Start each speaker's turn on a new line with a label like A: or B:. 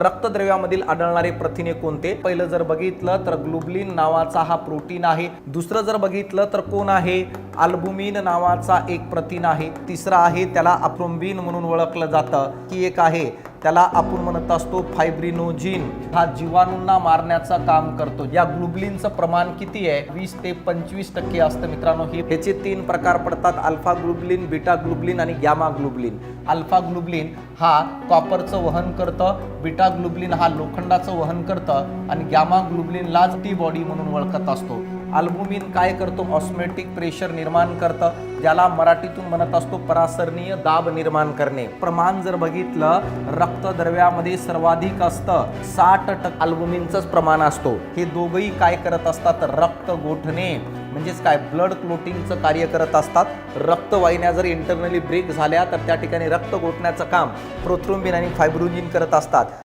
A: रक्तद्रव्यामधील आढळणारे प्रथिने कोणते? पहिलं जर बघितलं तर ग्लुबलिन नावाचा हा प्रोटीन आहे. दुसरं जर बघितलं तर कोण आहे? अल्बुमिन नावाचा एक प्रथिन आहे. तिसरा आहे त्याला अप्रोम्बिन म्हणून ओळखलं जातं. की एक आहे. त्याला आपण म्हणत असतो फायब्रिनोजिन. हा जीवाणूंना मारण्याचं काम करतो. या ग्लुबलिनचं प्रमाण किती आहे? वीस ते पंचवीस टक्के असतं मित्रांनो. हे ह्याचे तीन प्रकार पडतात. अल्फा ग्लुबलिन बीटा ग्लुबलिन आणि गॅमा ग्लुबलिन. अल्फा ग्लुबलिन हा कॉपरचं वहन करतं. बीटा ग्लुबलिन हा लोखंडाचं वहन करतं. आणि गॅमा ग्लुबलिनलाच टी बॉडी म्हणून ओळखत असतो. अल्बुमिन काय करतो? ऑस्मेटिक प्रेशर निर्माण करतं ज्याला मराठीतून म्हणत असतो परासरणीय दाब निर्माण करणे. प्रमाण जर बघितलं रक्तद्रव्यामध्ये सर्वाधिक असतं साठ टक्के अल्बुमिनचंच प्रमाण असतो. हे दोघंही काय करत असतात? रक्त गोठणे. म्हणजेच काय? ब्लड क्लोटिंगचं कार्य करत असतात. रक्तवाहिन्या जर इंटरनली ब्रेक झाल्या तर त्या ठिकाणी रक्त गोठण्याचं काम प्रोथ्रोम्बिन आणि फायब्रोजिन करत असतात.